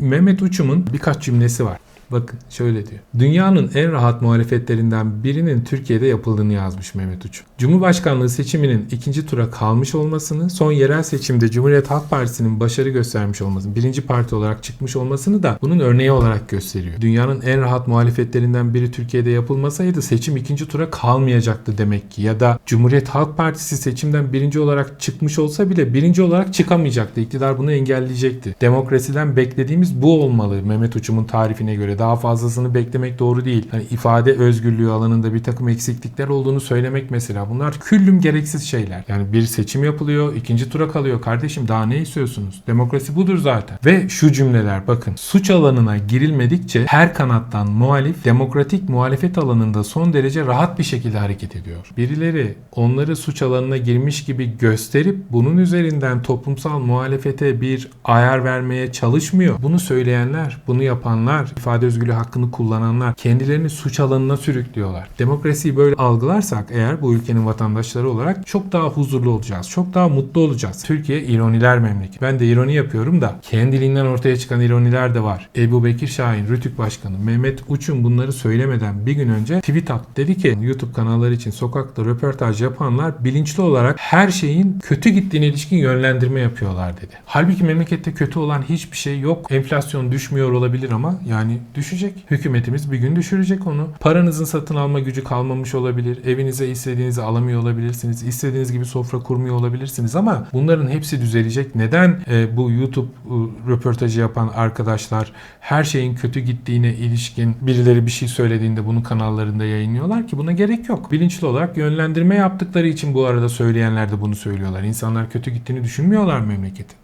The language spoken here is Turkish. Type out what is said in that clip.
Mehmet Uçum'un birkaç cümlesi var. Bakın şöyle diyor. Dünyanın en rahat muhalefetlerinden birinin Türkiye'de yapıldığını yazmış Mehmet Uçum. Cumhurbaşkanlığı seçiminin ikinci tura kalmış olmasını, son yerel seçimde Cumhuriyet Halk Partisi'nin başarı göstermiş olmasını, birinci parti olarak çıkmış olmasını da bunun örneği olarak gösteriyor. Dünyanın en rahat muhalefetlerinden biri Türkiye'de yapılmasaydı seçim ikinci tura kalmayacaktı demek ki. Ya da Cumhuriyet Halk Partisi seçimden birinci olarak çıkmış olsa bile birinci olarak çıkamayacaktı. İktidar bunu engelleyecekti. Demokrasiden beklediğimiz bu olmalı Mehmet Uçum'un tarifine göre. Daha fazlasını beklemek doğru değil. Hani ifade özgürlüğü alanında bir takım eksiklikler olduğunu söylemek mesela. Bunlar küllüm gereksiz şeyler. Yani bir seçim yapılıyor, ikinci tura kalıyor. Kardeşim daha ne istiyorsunuz? Demokrasi budur zaten. Ve şu cümleler bakın. Suç alanına girilmedikçe her kanattan muhalif demokratik muhalefet alanında son derece rahat bir şekilde hareket ediyor. Birileri onları suç alanına girmiş gibi gösterip bunun üzerinden toplumsal muhalefete bir ayar vermeye çalışmıyor. Bunu söyleyenler, bunu yapanlar, ifade özgürlüğü hakkını kullananlar kendilerini suç alanına sürüklüyorlar. Demokrasiyi böyle algılarsak eğer bu ülkenin vatandaşları olarak çok daha huzurlu olacağız. Çok daha mutlu olacağız. Türkiye ironiler memleketi. Ben de ironi yapıyorum da kendiliğinden ortaya çıkan ironiler de var. Ebu Bekir Şahin, Rütük Başkanı, Mehmet Uçun bunları söylemeden bir gün önce tweet attı. Dedi ki YouTube kanalları için sokakta röportaj yapanlar bilinçli olarak her şeyin kötü gittiğine ilişkin yönlendirme yapıyorlar dedi. Halbuki memlekette kötü olan hiçbir şey yok. Enflasyon düşmüyor olabilir ama yani düşecek. Hükümetimiz bir gün düşürecek onu. Paranızın satın alma gücü kalmamış olabilir. Evinize istediğinizi alamıyor olabilirsiniz. İstediğiniz gibi sofra kurmuyor olabilirsiniz ama bunların hepsi düzelecek. Neden e, bu YouTube e, röportajı yapan arkadaşlar her şeyin kötü gittiğine ilişkin birileri bir şey söylediğinde bunu kanallarında yayınlıyorlar ki buna gerek yok. Bilinçli olarak yönlendirme yaptıkları için bu arada söyleyenler de bunu söylüyorlar. İnsanlar kötü gittiğini düşünmüyorlar memleketin.